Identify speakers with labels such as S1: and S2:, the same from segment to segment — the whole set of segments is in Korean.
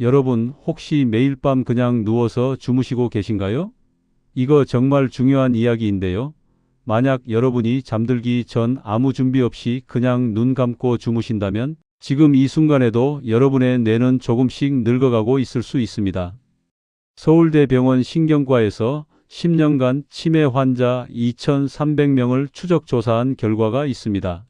S1: 여러분, 혹시 매일 밤 그냥 누워서 주무시고 계신가요? 이거 정말 중요한 이야기인데요. 만약 여러분이 잠들기 전 아무 준비 없이 그냥 눈 감고 주무신다면 지금 이 순간에도 여러분의 뇌는 조금씩 늙어가고 있을 수 있습니다. 서울대병원 신경과에서 10년간 치매 환자 2,300명을 추적 조사한 결과가 있습니다.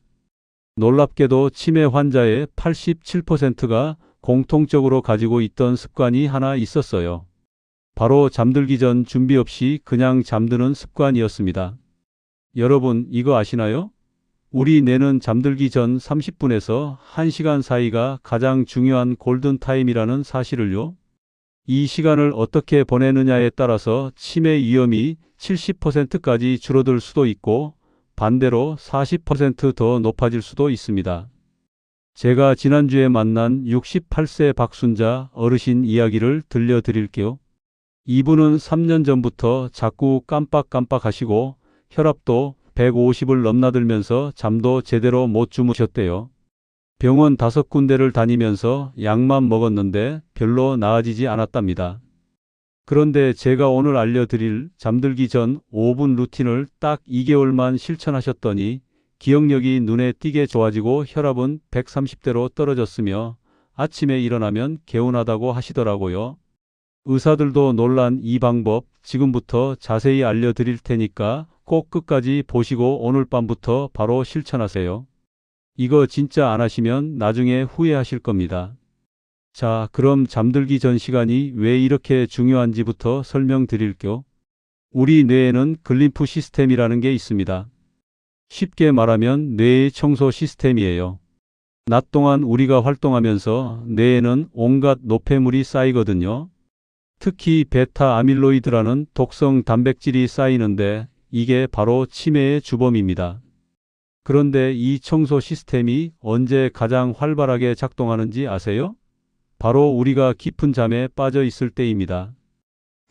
S1: 놀랍게도 치매 환자의 87%가 공통적으로 가지고 있던 습관이 하나 있었어요. 바로 잠들기 전 준비 없이 그냥 잠드는 습관이었습니다. 여러분, 이거 아시나요? 우리 뇌는 잠들기 전 30분에서 1시간 사이가 가장 중요한 골든타임이라는 사실을요. 이 시간을 어떻게 보내느냐에 따라서 치매 위험이 70%까지 줄어들 수도 있고 반대로 40%더 높아질 수도 있습니다. 제가 지난주에 만난 68세 박순자 어르신 이야기를 들려드릴게요. 이분은 3년 전부터 자꾸 깜빡깜빡 하시고 혈압도 150을 넘나들면서 잠도 제대로 못 주무셨대요. 병원 다섯 군데를 다니면서 약만 먹었는데 별로 나아지지 않았답니다. 그런데 제가 오늘 알려드릴 잠들기 전 5분 루틴을 딱 2개월만 실천하셨더니 기억력이 눈에 띄게 좋아지고 혈압은 130대로 떨어졌으며 아침에 일어나면 개운하다고 하시더라고요. 의사들도 놀란 이 방법 지금부터 자세히 알려드릴 테니까 꼭 끝까지 보시고 오늘 밤부터 바로 실천하세요. 이거 진짜 안 하시면 나중에 후회하실 겁니다. 자, 그럼 잠들기 전 시간이 왜 이렇게 중요한지부터 설명드릴게요. 우리 뇌에는 글림프 시스템이라는 게 있습니다. 쉽게 말하면 뇌의 청소 시스템이에요. 낮 동안 우리가 활동하면서 뇌에는 온갖 노폐물이 쌓이거든요. 특히 베타 아밀로이드라는 독성 단백질이 쌓이는데 이게 바로 치매의 주범입니다. 그런데 이 청소 시스템이 언제 가장 활발하게 작동하는지 아세요? 바로 우리가 깊은 잠에 빠져 있을 때입니다.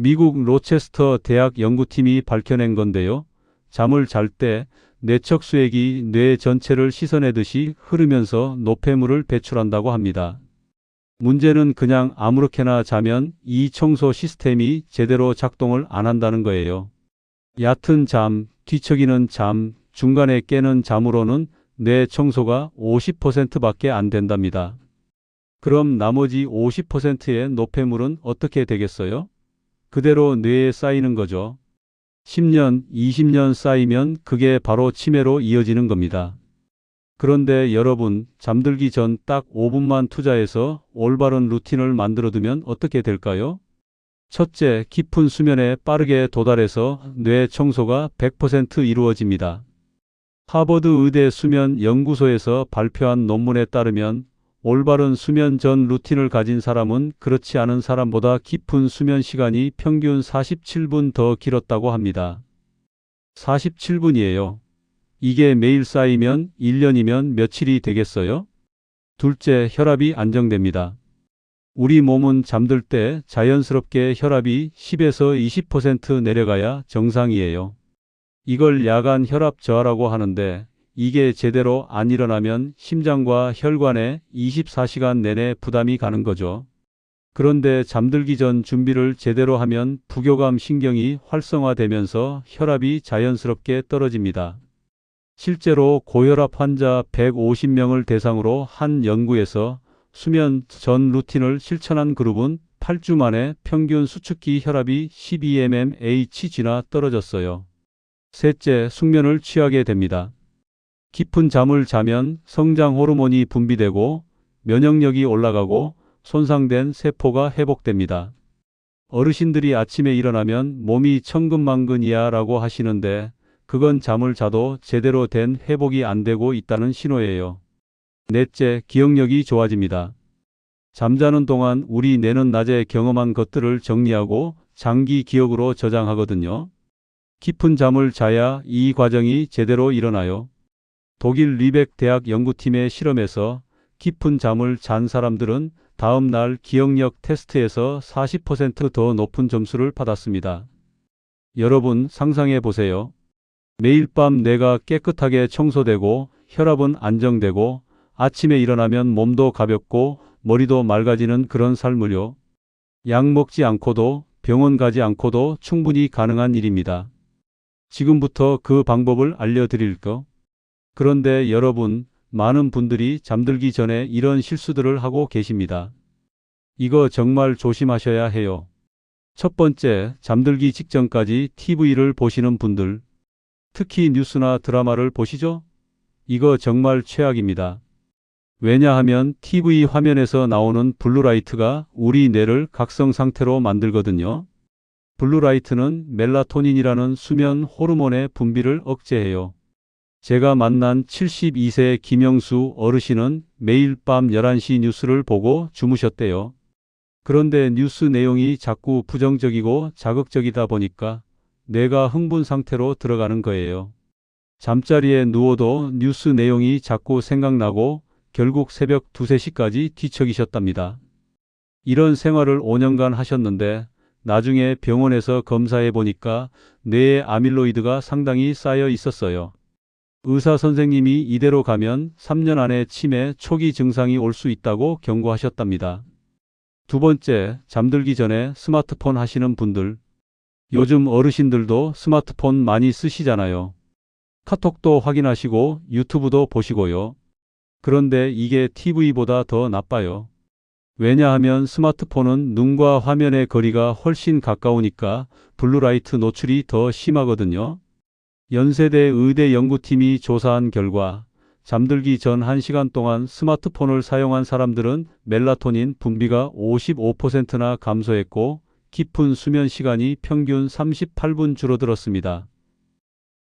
S1: 미국 로체스터 대학 연구팀이 밝혀낸 건데요. 잠을 잘 때 뇌척 수액이 뇌 전체를 씻어내듯이 흐르면서 노폐물을 배출한다고 합니다. 문제는 그냥 아무렇게나 자면 이 청소 시스템이 제대로 작동을 안 한다는 거예요. 얕은 잠, 뒤척이는 잠, 중간에 깨는 잠으로는 뇌 청소가 50%밖에 안 된답니다. 그럼 나머지 50%의 노폐물은 어떻게 되겠어요? 그대로 뇌에 쌓이는 거죠. 10년, 20년 쌓이면 그게 바로 치매로 이어지는 겁니다. 그런데 여러분, 잠들기 전 딱 5분만 투자해서 올바른 루틴을 만들어두면 어떻게 될까요? 첫째, 깊은 수면에 빠르게 도달해서 뇌 청소가 100% 이루어집니다. 하버드 의대 수면 연구소에서 발표한 논문에 따르면 올바른 수면 전 루틴을 가진 사람은 그렇지 않은 사람보다 깊은 수면 시간이 평균 47분 더 길었다고 합니다. 47분이에요. 이게 매일 쌓이면 1년이면 며칠이 되겠어요? 둘째, 혈압이 안정됩니다. 우리 몸은 잠들 때 자연스럽게 혈압이 10에서 20% 내려가야 정상이에요. 이걸 야간 혈압 저하라고 하는데 이게 제대로 안 일어나면 심장과 혈관에 24시간 내내 부담이 가는 거죠. 그런데 잠들기 전 준비를 제대로 하면 부교감 신경이 활성화되면서 혈압이 자연스럽게 떨어집니다. 실제로 고혈압 환자 150명을 대상으로 한 연구에서 수면 전 루틴을 실천한 그룹은 8주 만에 평균 수축기 혈압이 12mmHg나 떨어졌어요. 셋째, 숙면을 취하게 됩니다. 깊은 잠을 자면 성장 호르몬이 분비되고 면역력이 올라가고 손상된 세포가 회복됩니다. 어르신들이 아침에 일어나면 몸이 천근만근이야 라고 하시는데 그건 잠을 자도 제대로 된 회복이 안 되고 있다는 신호예요. 넷째, 기억력이 좋아집니다. 잠자는 동안 우리 뇌는 낮에 경험한 것들을 정리하고 장기 기억으로 저장하거든요. 깊은 잠을 자야 이 과정이 제대로 일어나요. 독일 리벡 대학 연구팀의 실험에서 깊은 잠을 잔 사람들은 다음 날 기억력 테스트에서 40%더 높은 점수를 받았습니다. 여러분 상상해 보세요. 매일 밤 뇌가 깨끗하게 청소되고 혈압은 안정되고 아침에 일어나면 몸도 가볍고 머리도 맑아지는 그런 삶을요. 약 먹지 않고도 병원 가지 않고도 충분히 가능한 일입니다. 지금부터 그 방법을 알려드릴 거. 그런데 여러분, 많은 분들이 잠들기 전에 이런 실수들을 하고 계십니다. 이거 정말 조심하셔야 해요. 첫 번째, 잠들기 직전까지 TV를 보시는 분들. 특히 뉴스나 드라마를 보시죠? 이거 정말 최악입니다. 왜냐하면 TV 화면에서 나오는 블루라이트가 우리 뇌를 각성 상태로 만들거든요. 블루라이트는 멜라토닌이라는 수면 호르몬의 분비를 억제해요. 제가 만난 72세 김영수 어르신은 매일 밤 11시 뉴스를 보고 주무셨대요. 그런데 뉴스 내용이 자꾸 부정적이고 자극적이다 보니까 뇌가 흥분 상태로 들어가는 거예요. 잠자리에 누워도 뉴스 내용이 자꾸 생각나고 결국 새벽 2, 3시까지 뒤척이셨답니다. 이런 생활을 5년간 하셨는데 나중에 병원에서 검사해 보니까 뇌에 아밀로이드가 상당히 쌓여 있었어요. 의사 선생님이 이대로 가면 3년 안에 치매 초기 증상이 올 수 있다고 경고하셨답니다. 두 번째, 잠들기 전에 스마트폰 하시는 분들. 요즘 어르신들도 스마트폰 많이 쓰시잖아요. 카톡도 확인하시고 유튜브도 보시고요. 그런데 이게 TV보다 더 나빠요. 왜냐하면 스마트폰은 눈과 화면의 거리가 훨씬 가까우니까 블루라이트 노출이 더 심하거든요. 연세대 의대 연구팀이 조사한 결과 잠들기 전 1시간 동안 스마트폰을 사용한 사람들은 멜라토닌 분비가 55%나 감소했고 깊은 수면 시간이 평균 38분 줄어들었습니다.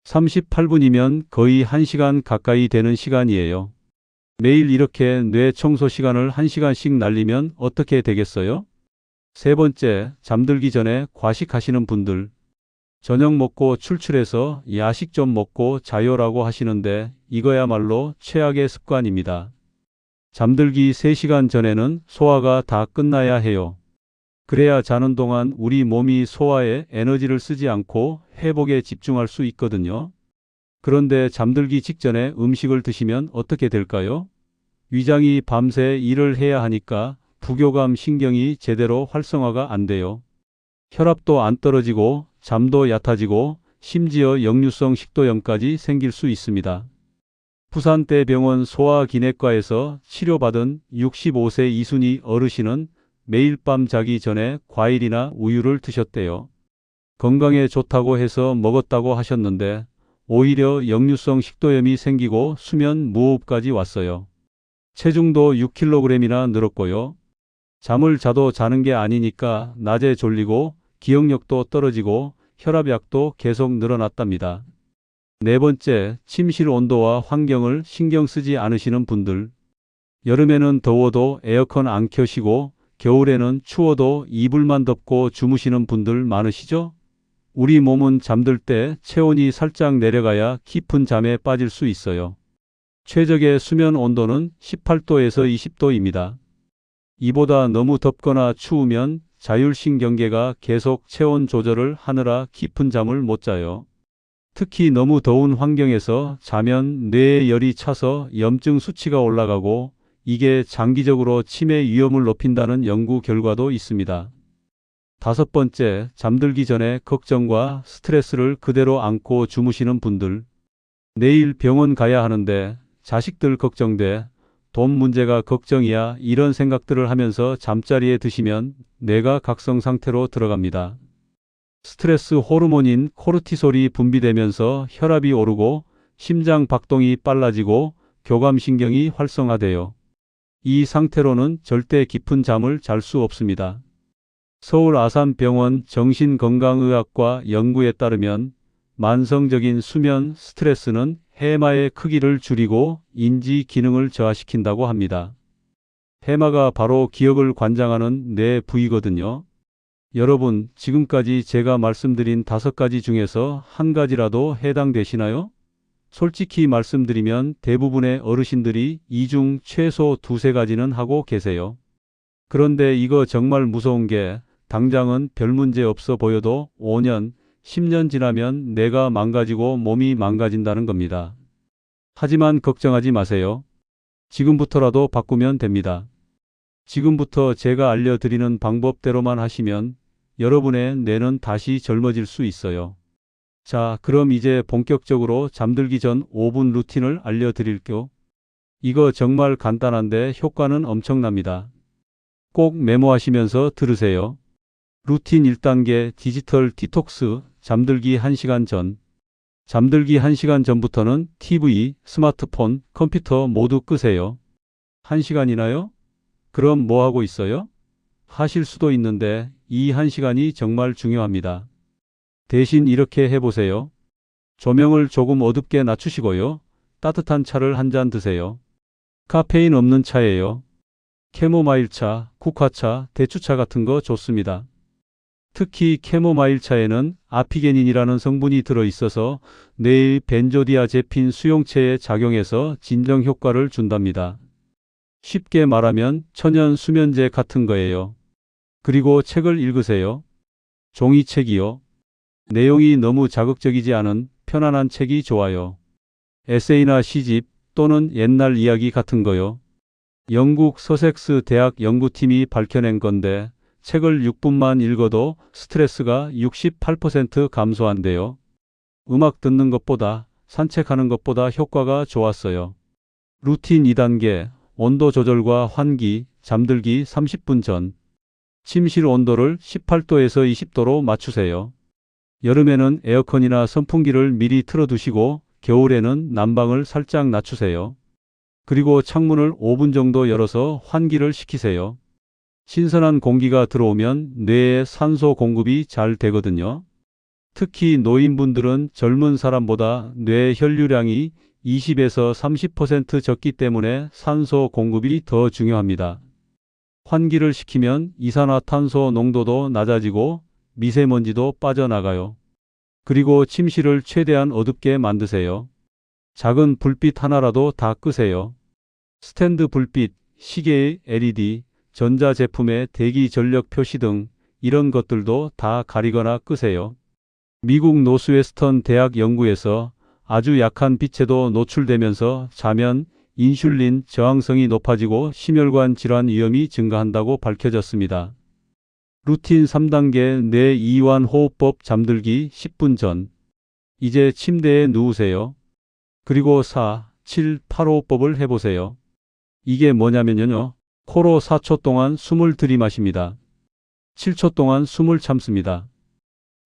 S1: 38분이면 거의 1시간 가까이 되는 시간이에요. 매일 이렇게 뇌 청소 시간을 1시간씩 날리면 어떻게 되겠어요? 세 번째, 잠들기 전에 과식하시는 분들. 저녁 먹고 출출해서 야식 좀 먹고 자요라고 하시는데 이거야말로 최악의 습관입니다. 잠들기 3시간 전에는 소화가 다 끝나야 해요. 그래야 자는 동안 우리 몸이 소화에 에너지를 쓰지 않고 회복에 집중할 수 있거든요. 그런데 잠들기 직전에 음식을 드시면 어떻게 될까요? 위장이 밤새 일을 해야 하니까 부교감 신경이 제대로 활성화가 안 돼요. 혈압도 안 떨어지고 잠도 얕아지고 심지어 역류성 식도염까지 생길 수 있습니다. 부산대병원 소아기내과에서 치료받은 65세 이순희 어르신은 매일 밤 자기 전에 과일이나 우유를 드셨대요. 건강에 좋다고 해서 먹었다고 하셨는데 오히려 역류성 식도염이 생기고 수면 무호흡까지 왔어요. 체중도 6kg이나 늘었고요. 잠을 자도 자는 게 아니니까 낮에 졸리고 기억력도 떨어지고 혈압약도 계속 늘어났답니다. 네 번째, 침실 온도와 환경을 신경 쓰지 않으시는 분들. 여름에는 더워도 에어컨 안 켜시고 겨울에는 추워도 이불만 덮고 주무시는 분들 많으시죠? 우리 몸은 잠들 때 체온이 살짝 내려가야 깊은 잠에 빠질 수 있어요. 최적의 수면 온도는 18도에서 20도입니다. 이보다 너무 덥거나 추우면 자율신경계가 계속 체온 조절을 하느라 깊은 잠을 못 자요. 특히 너무 더운 환경에서 자면 뇌에 열이 차서 염증 수치가 올라가고 이게 장기적으로 치매 위험을 높인다는 연구 결과도 있습니다. 다섯 번째, 잠들기 전에 걱정과 스트레스를 그대로 안고 주무시는 분들. 내일 병원 가야 하는데 자식들 걱정돼. 돈 문제가 걱정이야. 이런 생각들을 하면서 잠자리에 드시면 뇌가 각성 상태로 들어갑니다. 스트레스 호르몬인 코르티솔이 분비되면서 혈압이 오르고 심장 박동이 빨라지고 교감신경이 활성화돼요. 이 상태로는 절대 깊은 잠을 잘 수 없습니다. 서울 아산병원 정신건강의학과 연구에 따르면 만성적인 수면 스트레스는 해마의 크기를 줄이고 인지 기능을 저하시킨다고 합니다. 해마가 바로 기억을 관장하는 뇌 부위거든요. 여러분, 지금까지 제가 말씀드린 다섯 가지 중에서 한 가지라도 해당되시나요? 솔직히 말씀드리면 대부분의 어르신들이 이 중 최소 두세 가지는 하고 계세요. 그런데 이거 정말 무서운 게 당장은 별 문제 없어 보여도 5년, 10년 지나면 뇌가 망가지고 몸이 망가진다는 겁니다. 하지만 걱정하지 마세요. 지금부터라도 바꾸면 됩니다. 지금부터 제가 알려드리는 방법대로만 하시면 여러분의 뇌는 다시 젊어질 수 있어요. 자, 그럼 이제 본격적으로 잠들기 전 5분 루틴을 알려드릴게요. 이거 정말 간단한데 효과는 엄청납니다. 꼭 메모하시면서 들으세요. 루틴 1단계 디지털 디톡스 잠들기 1시간 전. 잠들기 1시간 전부터는 TV, 스마트폰, 컴퓨터 모두 끄세요. 1시간이나요? 그럼 뭐 하고 있어요? 하실 수도 있는데 이 1시간이 정말 중요합니다. 대신 이렇게 해보세요. 조명을 조금 어둡게 낮추시고요. 따뜻한 차를 한 잔 드세요. 카페인 없는 차예요. 캐모마일 차, 국화차, 대추차 같은 거 좋습니다. 특히 캐모마일 차에는 아피게닌이라는 성분이 들어 있어서 뇌의 벤조디아제핀 수용체에 작용해서 진정 효과를 준답니다. 쉽게 말하면 천연 수면제 같은 거예요. 그리고 책을 읽으세요. 종이책이요. 내용이 너무 자극적이지 않은 편안한 책이 좋아요. 에세이나 시집 또는 옛날 이야기 같은 거요. 영국 서섹스 대학 연구팀이 밝혀낸 건데 책을 6분만 읽어도 스트레스가 68% 감소한대요. 음악 듣는 것보다 산책하는 것보다 효과가 좋았어요. 루틴 2단계 온도 조절과 환기, 잠들기 30분 전. 침실 온도를 18도에서 20도로 맞추세요. 여름에는 에어컨이나 선풍기를 미리 틀어두시고 겨울에는 난방을 살짝 낮추세요. 그리고 창문을 5분 정도 열어서 환기를 시키세요. 신선한 공기가 들어오면 뇌에 산소 공급이 잘 되거든요. 특히 노인분들은 젊은 사람보다 뇌 혈류량이 20에서 30% 적기 때문에 산소 공급이 더 중요합니다. 환기를 시키면 이산화탄소 농도도 낮아지고 미세먼지도 빠져나가요. 그리고 침실을 최대한 어둡게 만드세요. 작은 불빛 하나라도 다 끄세요. 스탠드 불빛, 시계의 LED, 전자제품의 대기 전력 표시 등 이런 것들도 다 가리거나 끄세요. 미국 노스웨스턴 대학 연구에서 아주 약한 빛에도 노출되면서 자면 인슐린 저항성이 높아지고 심혈관 질환 위험이 증가한다고 밝혀졌습니다. 루틴 3단계 뇌 이완 호흡법 잠들기 10분 전. 이제 침대에 누우세요. 그리고 4, 7, 8 호흡법을 해보세요. 이게 뭐냐면요. 코로 4초 동안 숨을 들이마십니다. 7초 동안 숨을 참습니다.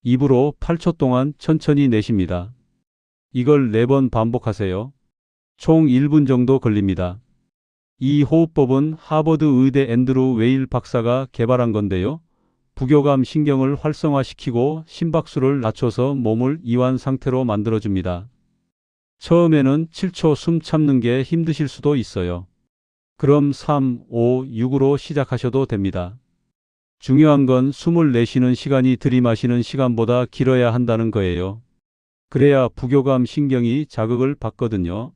S1: 입으로 8초 동안 천천히 내쉽니다. 이걸 4번 반복하세요. 총 1분 정도 걸립니다. 이 호흡법은 하버드 의대 앤드루 웨일 박사가 개발한 건데요. 부교감 신경을 활성화시키고 심박수를 낮춰서 몸을 이완 상태로 만들어줍니다. 처음에는 7초 숨 참는 게 힘드실 수도 있어요. 그럼 3, 5, 6으로 시작하셔도 됩니다. 중요한 건 숨을 내쉬는 시간이 들이마시는 시간보다 길어야 한다는 거예요. 그래야 부교감 신경이 자극을 받거든요.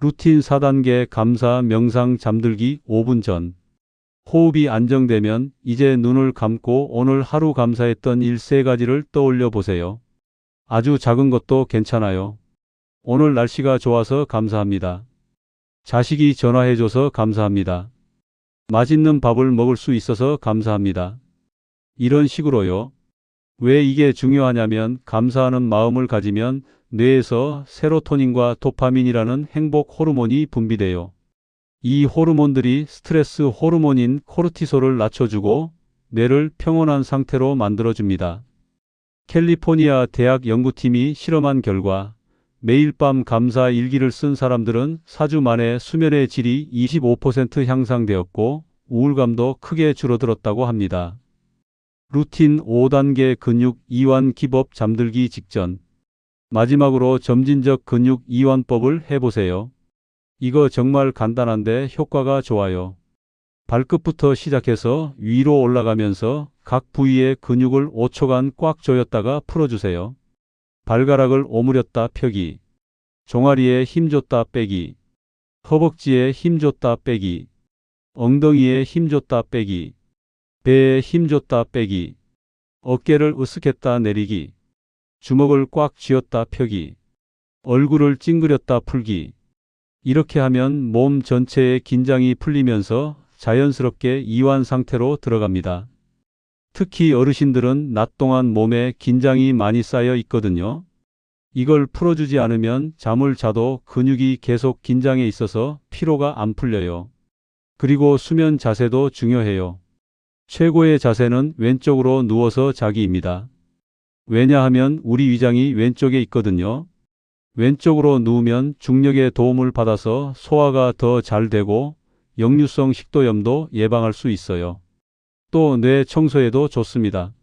S1: 루틴 4단계 감사 명상 잠들기 5분 전. 호흡이 안정되면 이제 눈을 감고 오늘 하루 감사했던 일 세 가지를 떠올려 보세요. 아주 작은 것도 괜찮아요. 오늘 날씨가 좋아서 감사합니다. 자식이 전화해줘서 감사합니다. 맛있는 밥을 먹을 수 있어서 감사합니다. 이런 식으로요. 왜 이게 중요하냐면 감사하는 마음을 가지면 뇌에서 세로토닌과 도파민이라는 행복 호르몬이 분비돼요. 이 호르몬들이 스트레스 호르몬인 코르티솔을 낮춰주고 뇌를 평온한 상태로 만들어줍니다. 캘리포니아 대학 연구팀이 실험한 결과 매일 밤 감사 일기를 쓴 사람들은 4주 만에 수면의 질이 25% 향상되었고 우울감도 크게 줄어들었다고 합니다. 루틴 5단계 근육 이완 기법 잠들기 직전. 마지막으로 점진적 근육 이완법을 해보세요. 이거 정말 간단한데 효과가 좋아요. 발끝부터 시작해서 위로 올라가면서 각 부위의 근육을 5초간 꽉 조였다가 풀어주세요. 발가락을 오므렸다 펴기. 종아리에 힘줬다 빼기. 허벅지에 힘줬다 빼기. 엉덩이에 힘줬다 빼기. 배에 힘줬다 빼기. 어깨를 으쓱했다 내리기. 주먹을 꽉 쥐었다 펴기. 얼굴을 찡그렸다 풀기. 이렇게 하면 몸 전체의 긴장이 풀리면서 자연스럽게 이완 상태로 들어갑니다. 특히 어르신들은 낮 동안 몸에 긴장이 많이 쌓여 있거든요. 이걸 풀어주지 않으면 잠을 자도 근육이 계속 긴장해 있어서 피로가 안 풀려요. 그리고 수면 자세도 중요해요. 최고의 자세는 왼쪽으로 누워서 자기입니다. 왜냐하면 우리 위장이 왼쪽에 있거든요. 왼쪽으로 누우면 중력의 도움을 받아서 소화가 더 잘 되고 역류성 식도염도 예방할 수 있어요. 또 뇌 청소에도 좋습니다.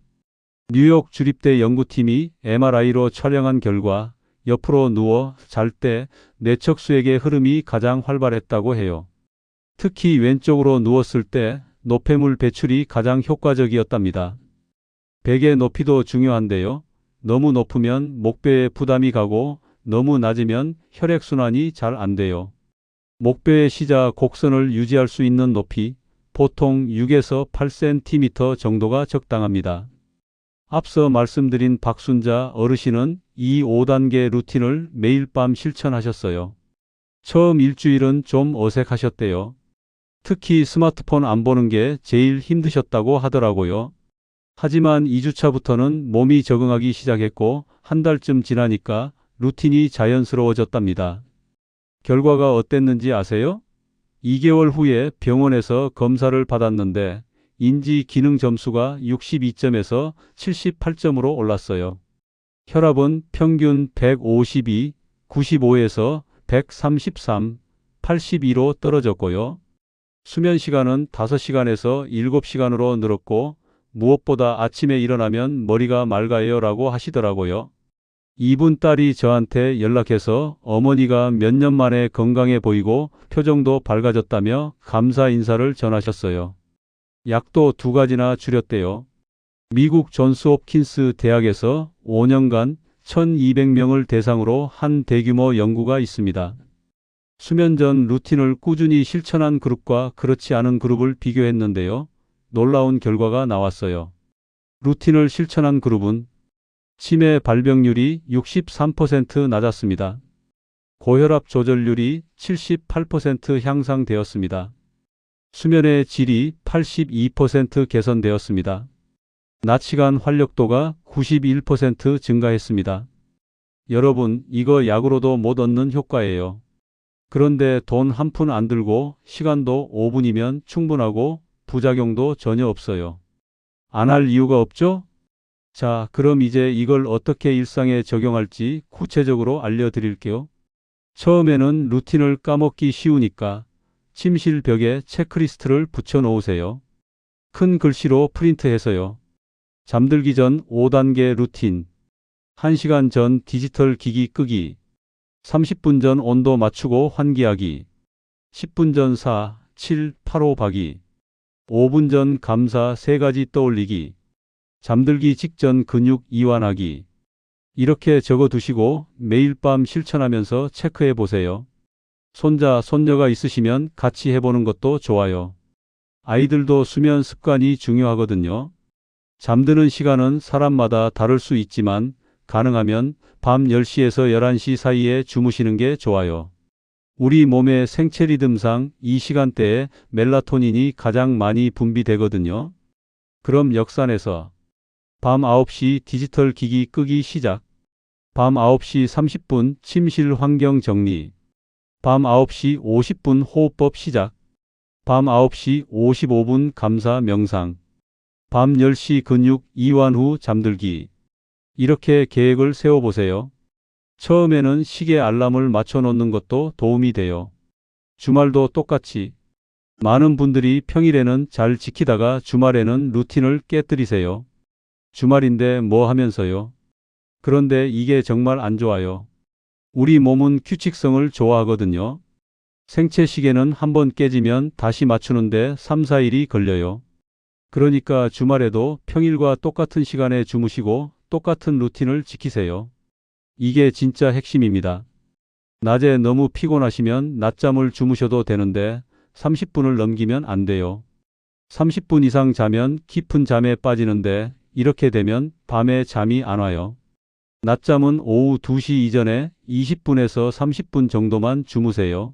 S1: 뉴욕 주립대 연구팀이 MRI로 촬영한 결과 옆으로 누워 잘 때 뇌척수액의 흐름이 가장 활발했다고 해요. 특히 왼쪽으로 누웠을 때 노폐물 배출이 가장 효과적이었답니다. 베개 높이도 중요한데요. 너무 높으면 목뼈에 부담이 가고 너무 낮으면 혈액순환이 잘 안 돼요. 목뼈의 시자 곡선을 유지할 수 있는 높이 보통 6에서 8cm 정도가 적당합니다. 앞서 말씀드린 박순자 어르신은 이 5단계 루틴을 매일 밤 실천하셨어요. 처음 일주일은 좀 어색하셨대요. 특히 스마트폰 안 보는 게 제일 힘드셨다고 하더라고요. 하지만 2주차부터는 몸이 적응하기 시작했고 한 달쯤 지나니까 루틴이 자연스러워졌답니다. 결과가 어땠는지 아세요? 2개월 후에 병원에서 검사를 받았는데 인지 기능 점수가 62점에서 78점으로 올랐어요. 혈압은 평균 152, 95에서 133, 82로 떨어졌고요. 수면 시간은 5시간에서 7시간으로 늘었고 무엇보다 아침에 일어나면 머리가 맑아요 라고 하시더라고요. 이분 딸이 저한테 연락해서 어머니가 몇 년 만에 건강해 보이고 표정도 밝아졌다며 감사 인사를 전하셨어요. 약도 두 가지나 줄였대요. 미국 존스 홉킨스 대학에서 5년간 1200명을 대상으로 한 대규모 연구가 있습니다. 수면 전 루틴을 꾸준히 실천한 그룹과 그렇지 않은 그룹을 비교했는데요. 놀라운 결과가 나왔어요. 루틴을 실천한 그룹은 치매 발병률이 63% 낮았습니다. 고혈압 조절률이 78% 향상되었습니다. 수면의 질이 82% 개선되었습니다. 낮 시간 활력도가 91% 증가했습니다. 여러분, 이거 약으로도 못 얻는 효과예요. 그런데 돈 한 푼 안 들고 시간도 5분이면 충분하고 부작용도 전혀 없어요. 안 할 이유가 없죠? 자, 그럼 이제 이걸 어떻게 일상에 적용할지 구체적으로 알려드릴게요. 처음에는 루틴을 까먹기 쉬우니까 침실 벽에 체크리스트를 붙여 놓으세요. 큰 글씨로 프린트해서요. 잠들기 전 5단계 루틴. 1시간 전 디지털 기기 끄기. 30분 전 온도 맞추고 환기하기. 10분 전 4, 7, 8, 5 박이. 5분 전 감사 3가지 떠올리기. 잠들기 직전 근육 이완하기. 이렇게 적어 두시고 매일 밤 실천하면서 체크해 보세요. 손자, 손녀가 있으시면 같이 해보는 것도 좋아요. 아이들도 수면 습관이 중요하거든요. 잠드는 시간은 사람마다 다를 수 있지만 가능하면 밤 10시에서 11시 사이에 주무시는 게 좋아요. 우리 몸의 생체 리듬상 이 시간대에 멜라토닌이 가장 많이 분비되거든요. 그럼 역산해서 밤 9시 디지털 기기 끄기 시작. 밤 9시 30분 침실 환경 정리. 밤 9시 50분 호흡법 시작. 밤 9시 55분 감사 명상. 밤 10시 근육 이완 후 잠들기. 이렇게 계획을 세워보세요. 처음에는 시계 알람을 맞춰 놓는 것도 도움이 돼요. 주말도 똑같이. 많은 분들이 평일에는 잘 지키다가 주말에는 루틴을 깨뜨리세요. 주말인데 뭐 하면서요? 그런데 이게 정말 안 좋아요. 우리 몸은 규칙성을 좋아하거든요. 생체 시계는 한번 깨지면 다시 맞추는데 3, 4일이 걸려요. 그러니까 주말에도 평일과 똑같은 시간에 주무시고 똑같은 루틴을 지키세요. 이게 진짜 핵심입니다. 낮에 너무 피곤하시면 낮잠을 주무셔도 되는데 30분을 넘기면 안 돼요. 30분 이상 자면 깊은 잠에 빠지는데 이렇게 되면 밤에 잠이 안 와요. 낮잠은 오후 2시 이전에 20분에서 30분 정도만 주무세요.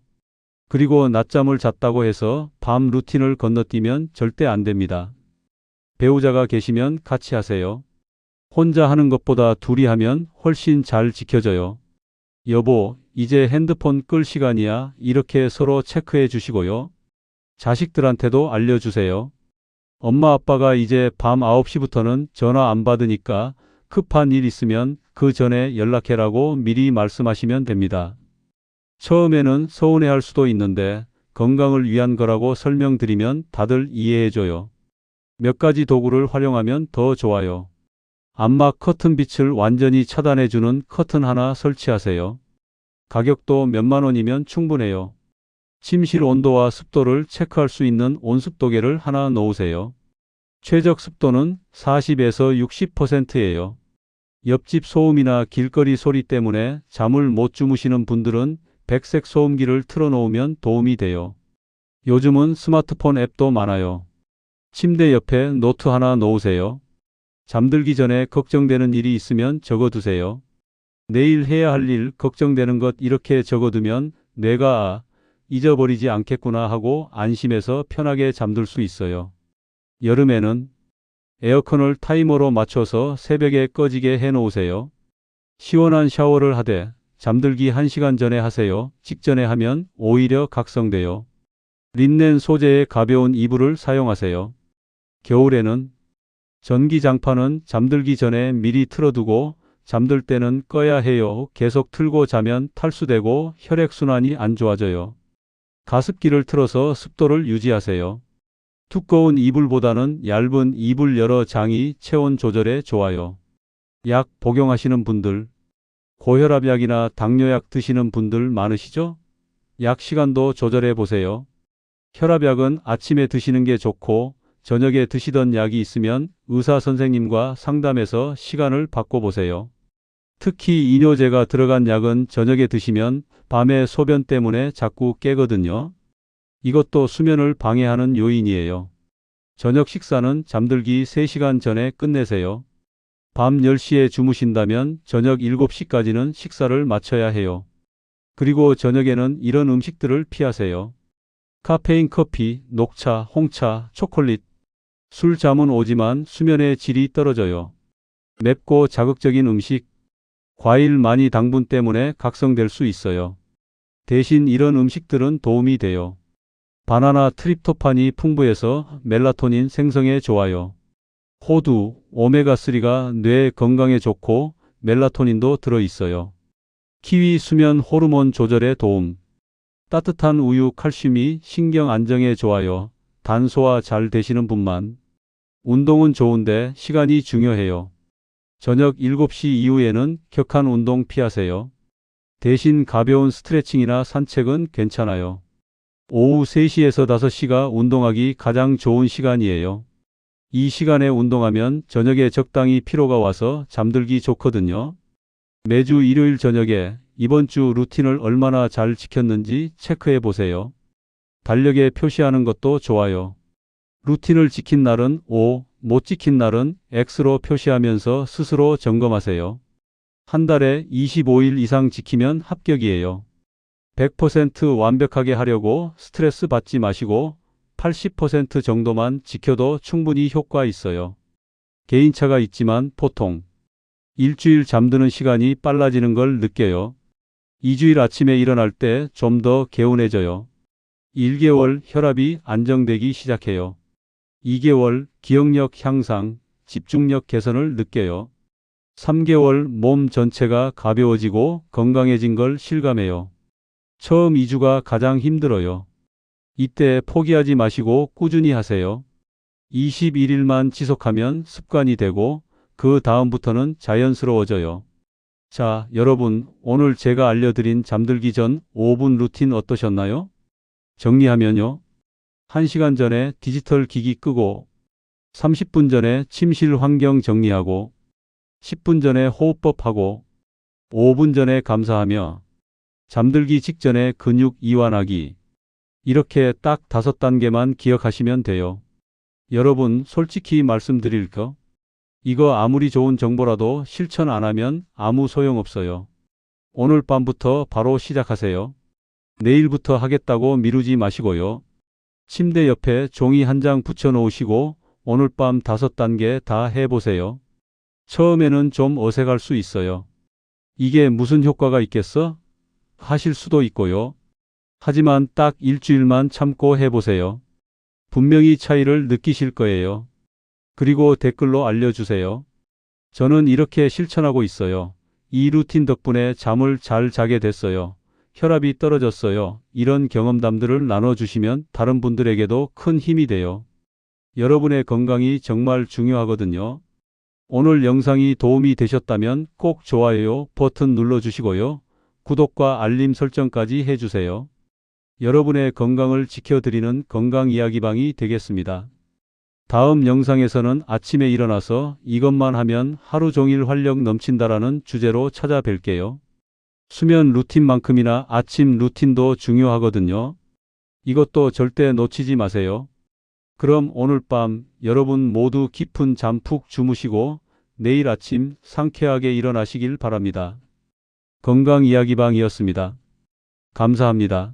S1: 그리고 낮잠을 잤다고 해서 밤 루틴을 건너뛰면 절대 안 됩니다. 배우자가 계시면 같이 하세요. 혼자 하는 것보다 둘이 하면 훨씬 잘 지켜져요. 여보, 이제 핸드폰 끌 시간이야. 이렇게 서로 체크해 주시고요. 자식들한테도 알려주세요. 엄마 아빠가 이제 밤 9시부터는 전화 안 받으니까 급한 일 있으면 그 전에 연락해라고 미리 말씀하시면 됩니다. 처음에는 서운해 할 수도 있는데 건강을 위한 거라고 설명드리면 다들 이해해줘요. 몇 가지 도구를 활용하면 더 좋아요. 암막 커튼 빛을 완전히 차단해주는 커튼 하나 설치하세요. 가격도 몇만 원이면 충분해요. 침실 온도와 습도를 체크할 수 있는 온습도계를 하나 놓으세요. 최적 습도는 40에서 60%예요. 옆집 소음이나 길거리 소리 때문에 잠을 못 주무시는 분들은 백색 소음기를 틀어놓으면 도움이 돼요. 요즘은 스마트폰 앱도 많아요. 침대 옆에 노트 하나 놓으세요. 잠들기 전에 걱정되는 일이 있으면 적어두세요. 내일 해야 할 일 걱정되는 것 이렇게 적어두면 뇌가 아, 잊어버리지 않겠구나 하고 안심해서 편하게 잠들 수 있어요. 여름에는 에어컨을 타이머로 맞춰서 새벽에 꺼지게 해 놓으세요. 시원한 샤워를 하되 잠들기 1시간 전에 하세요. 직전에 하면 오히려 각성돼요. 린넨 소재의 가벼운 이불을 사용하세요. 겨울에는 전기장판은 잠들기 전에 미리 틀어두고 잠들 때는 꺼야 해요. 계속 틀고 자면 탈수되고 혈액순환이 안 좋아져요. 가습기를 틀어서 습도를 유지하세요. 두꺼운 이불보다는 얇은 이불 여러 장이 체온 조절에 좋아요. 약 복용하시는 분들, 고혈압약이나 당뇨약 드시는 분들 많으시죠? 약 시간도 조절해 보세요. 혈압약은 아침에 드시는 게 좋고 저녁에 드시던 약이 있으면 의사 선생님과 상담해서 시간을 바꿔보세요. 특히 이뇨제가 들어간 약은 저녁에 드시면 밤에 소변 때문에 자꾸 깨거든요. 이것도 수면을 방해하는 요인이에요. 저녁 식사는 잠들기 3시간 전에 끝내세요. 밤 10시에 주무신다면 저녁 7시까지는 식사를 마쳐야 해요. 그리고 저녁에는 이런 음식들을 피하세요. 카페인 커피, 녹차, 홍차, 초콜릿. 술 잠은 오지만 수면의 질이 떨어져요. 맵고 자극적인 음식, 과일 많이 당분 때문에 각성될 수 있어요. 대신 이런 음식들은 도움이 돼요. 바나나 트립토판이 풍부해서 멜라토닌 생성에 좋아요. 호두, 오메가3가 뇌 건강에 좋고 멜라토닌도 들어있어요. 키위 수면 호르몬 조절에 도움. 따뜻한 우유 칼슘이 신경 안정에 좋아요. 단 소화 잘 되시는 분만. 운동은 좋은데 시간이 중요해요. 저녁 7시 이후에는 격한 운동 피하세요. 대신 가벼운 스트레칭이나 산책은 괜찮아요. 오후 3시에서 5시가 운동하기 가장 좋은 시간이에요. 이 시간에 운동하면 저녁에 적당히 피로가 와서 잠들기 좋거든요. 매주 일요일 저녁에 이번 주 루틴을 얼마나 잘 지켰는지 체크해 보세요. 달력에 표시하는 것도 좋아요. 루틴을 지킨 날은 O, 못 지킨 날은 X로 표시하면서 스스로 점검하세요. 한 달에 25일 이상 지키면 합격이에요. 100% 완벽하게 하려고 스트레스 받지 마시고 80% 정도만 지켜도 충분히 효과 있어요. 개인차가 있지만 보통 일주일 잠드는 시간이 빨라지는 걸 느껴요. 2주일 아침에 일어날 때 좀 더 개운해져요. 1개월 혈압이 안정되기 시작해요. 2개월 기억력 향상, 집중력 개선을 느껴요. 3개월 몸 전체가 가벼워지고 건강해진 걸 실감해요. 처음 2주가 가장 힘들어요. 이때 포기하지 마시고 꾸준히 하세요. 21일만 지속하면 습관이 되고 그 다음부터는 자연스러워져요. 자, 여러분, 오늘 제가 알려드린 잠들기 전 5분 루틴 어떠셨나요? 정리하면요. 1시간 전에 디지털 기기 끄고 30분 전에 침실 환경 정리하고 10분 전에 호흡법 하고 5분 전에 감사하며 잠들기 직전에 근육 이완하기 이렇게 딱 다섯 단계만 기억하시면 돼요. 여러분 솔직히 말씀드릴 거 이거 아무리 좋은 정보라도 실천 안 하면 아무 소용없어요. 오늘 밤부터 바로 시작하세요. 내일부터 하겠다고 미루지 마시고요. 침대 옆에 종이 한 장 붙여 놓으시고 오늘 밤 다섯 단계 다 해보세요. 처음에는 좀 어색할 수 있어요. 이게 무슨 효과가 있겠어? 하실 수도 있고요. 하지만 딱 일주일만 참고 해보세요. 분명히 차이를 느끼실 거예요. 그리고 댓글로 알려주세요. 저는 이렇게 실천하고 있어요. 이 루틴 덕분에 잠을 잘 자게 됐어요. 혈압이 떨어졌어요. 이런 경험담들을 나눠주시면 다른 분들에게도 큰 힘이 돼요. 여러분의 건강이 정말 중요하거든요. 오늘 영상이 도움이 되셨다면 꼭 좋아요 버튼 눌러주시고요. 구독과 알림 설정까지 해주세요. 여러분의 건강을 지켜드리는 건강 이야기방이 되겠습니다. 다음 영상에서는 아침에 일어나서 이것만 하면 하루 종일 활력 넘친다라는 주제로 찾아뵐게요. 수면 루틴만큼이나 아침 루틴도 중요하거든요. 이것도 절대 놓치지 마세요. 그럼 오늘 밤 여러분 모두 깊은 잠 푹 주무시고 내일 아침 상쾌하게 일어나시길 바랍니다. 건강 이야기방이었습니다. 감사합니다.